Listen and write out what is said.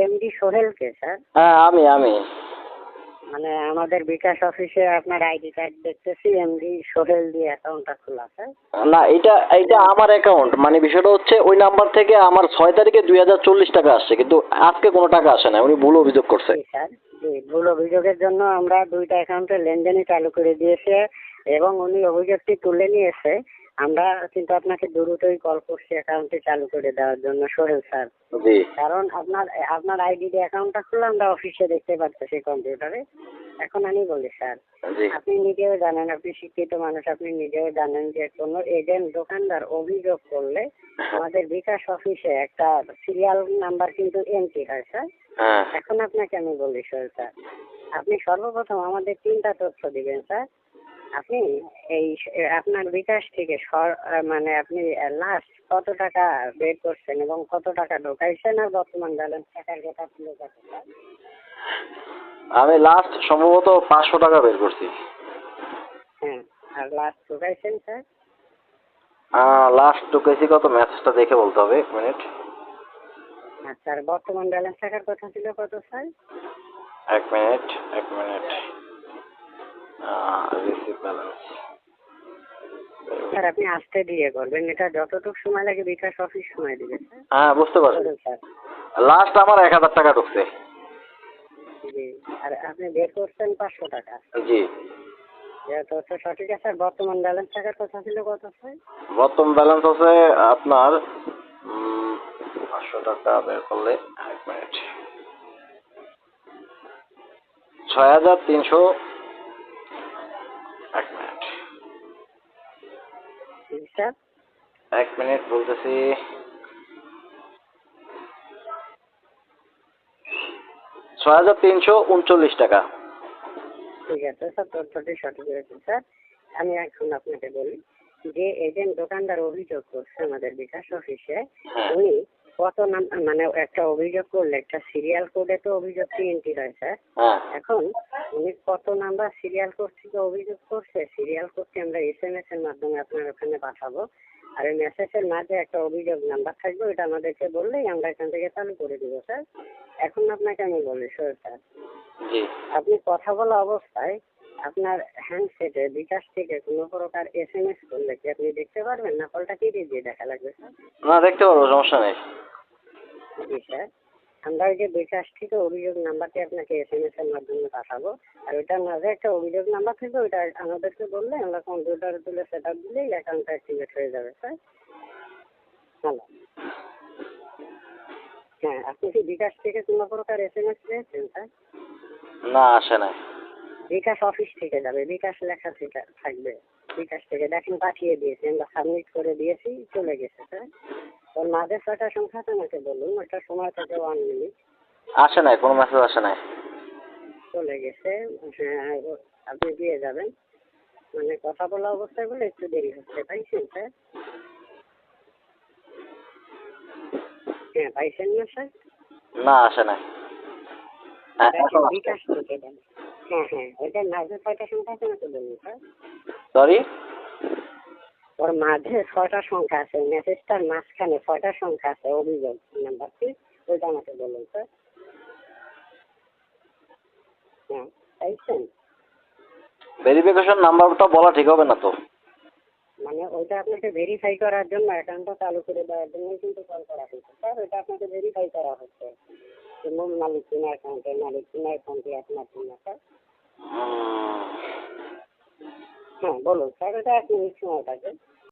MD সোহেলকে sir. হ্যাঁ আমি আমি। মানে আমাদের বিকাশ অফিসে আপনার আইডি কার্ড দেখতেছি এমডি সোহেল দিয়ে অ্যাকাউন্টটা খোলা স্যার। না এটা এটা আমার অ্যাকাউন্ট। মানে বিষয়টা হচ্ছে ওই নাম্বার থেকে আমার ছয় তারিখে দুই হাজার চল্লিশ টাকা আসছে কিন্তু আজকে কোনো টাকা আসে না উনি ভুল অভিযোগ করছে। জি স্যার। জি ভুল অভিযোগের জন্য আমরা দুইটা অ্যাকাউন্টে লেনদেনই চালু করে দিয়েছে এবং উনি অভিযোগটি তুলে নিয়েছে। আমরা কিন্তু আপনাকে দ্রুতই কল করছি অ্যাকাউন্টটি চালু করে দেওয়ার জন্য সোহেল স্যার কারণ আপনার আপনার আইডি দিয়ে অ্যাকাউন্টটা খুললে আমরা অফিসে দেখতে পাচ্ছি কম্পিউটারে এখন আমি বলি স্যার আপনি নিজেও জানেন আপনি শিক্ষিত মানুষ আপনি নিজেও জানেন যে কোনো এজেন্ট দোকানদার অভিযোগ করলে আমাদের বিকাশ অফিসে একটা সিরিয়াল নাম্বার কিন্তু এন্ট্রি হয় স্যার এখন আপনাকে আমি বলি স্যার স্যার আপনি সর্বপ্রথম আমাদের তিনটা তথ্য দিবেন স্যার আপনি এই আপনার বিকাশ থেকে সর- মানে আপনি লাস্ট কত টাকা বের করছেন এবং কত টাকা ঢোকাইছেন আর বর্তমান ব্যালেন্স টাকার কথা ছিল কত আমি লাস্ট সম্ভবত পাঁচশো টাকা বের করছি। হ্যাঁ আর লাস্ট ঢোকাইছেন স্যার লাস্ট ঢুকেছি কত? ম্যাচটা দেখে বলতে হবে এক মিনিট আচ্ছা আর বর্তমান ব্যালেন্স টাকার কথা ছিল কত স্যার এক মিনিট এক মিনিট স্যার আপনি আসতে দিয়ে করবেন এটা যতটুকু সময় লাগে বিকাশ অফিস সময় দিবে হ্যাঁ বুঝতে পারছি। স্যার। লাস্ট আমার এক হাজার টাকা ঢুকছে। জি। আর আপনি বের করছেন পাঁচশো টাকা। জি। যেহেতু সঠিক আছে। বর্তমান ব্যালেন্স টাকার কথা ছিল কত স্যার? বর্তমান ব্যালেন্স আছে আপনার পাঁচশো টাকা বের করলে এক মিনিট। ছয় হাজার তিনশো স্যার এক মিনিট বলতেছি। ছয় হাজার তিনশো উনচল্লিশ টাকা। ঠিক আছে স্যার তথ্যটি সঠিক হয়েছে স্যার। আমি এখন আপনাকে বলি যে এজেন্ট দোকানদার অভিযোগ করছে আমাদের বিকাশ অফিসে হ্যাঁ। উনি কত নাম মানে একটা অভিযোগ করলে একটা সিরিয়াল কোডে তো অভিযোগটি এন্ট্রি হয়। স্যার এখন উনি কত নাম্বার সিরিয়াল কোড থেকে অভিযোগ করছে সিরিয়াল কোডটি আমরা এস এম এস এর মাধ্যমে আপনার ওখানে পাঠাবো। আর ওই মেসেজের মাঝে একটা অভিযোগ নাম্বার থাকবে ওইটা আমাদেরকে বললেই আমরা এখান থেকে চালু করে দিব স্যার। এখন আপনাকে আমি বলি স্যার। স্যার আপনি কথা বলা অবস্থায় আপনার হ্যান্ডসেটে বিকাশ থেকে কোনো প্রকার এস এম এস করলে কি আপনি দেখতে পারবেন না? কলটা কেটে দিয়ে দেখা লাগবে স্যার? না দেখতে পারব সমস্যা নেই। জি স্যার। আমরা ওই যে বিকাশ থেকে অভিযোগ নাম্বারটি আপনাকে এস এম এস এর মাধ্যমে পাঠাবো আর ওইটার মাঝে একটা অভিযোগ নাম্বার থাকবে ওইটা আমাদেরকে বললে আমরা কম্পিউটারে তুলে সেট আপ দিলেই অ্যাকাউন্টটা অ্যাক্টিভেট হয়ে যাবে স্যার। হ্যালো। হ্যাঁ আপনি কি বিকাশ থেকে কোনো প্রকার এস এম এস পেয়েছেন স্যার? না আসে নাই। বিকাশ অফিস থেকে যাবে। বিকাশ লেখা থেকে থাকবে। বিকাশ থেকে দেখেন পাঠিয়ে দিয়েছি। আমরা সাবমিট করে দিয়েছি চলে গেছে স্যার ওর মাঝে ছয়টা সংখ্যাটা আমাকে বলুন। ওটা সময় থেকে ওয়ান মিনিট আসে নাই কোনো মেসেজ আসে নাই? চলে গেছে। হ্যাঁ আপনি দিয়ে যাবেন। মানে কথা বলা অবস্থায় বলে একটু দেরি হচ্ছে পাইছেন স্যার? হ্যাঁ পাইছেন না স্যার? না আসে নাই। বিকাশ থেকে দেন হ্যাঁ হ্যাঁ। ওইটার মাঝে ছয়টা সংখ্যা আছে আমাকে বলুন স্যার সরি ওর মাঝে ছয়টা সংখ্যা আছে মেসেজটার মাঝখানে ছয়টা সংখ্যা আছে অভিযোগ নাম্বারটি ওইটা আমাকে বলুন স্যার হ্যাঁ পাইছেন? ভেরিফিকেশন নাম্বারটা বলা ঠিক হবে না তো। মানে ওইটা আপনাকে ভেরিফাই করার জন্য অ্যাকাউন্টটা চালু করে দেওয়ার জন্য কিন্তু কল করা হয়েছে স্যার ওইটা আপনাকে ভেরিফাই করা হচ্ছে। যে মূল মালিক কিনা অ্যাকাউন্টের মালিক কিনা অ্যাকাউন্টে আপনার কিনা স্যার হ্যাঁ বলুন, স্যার, এটা এক মিনিট সময় থাকে।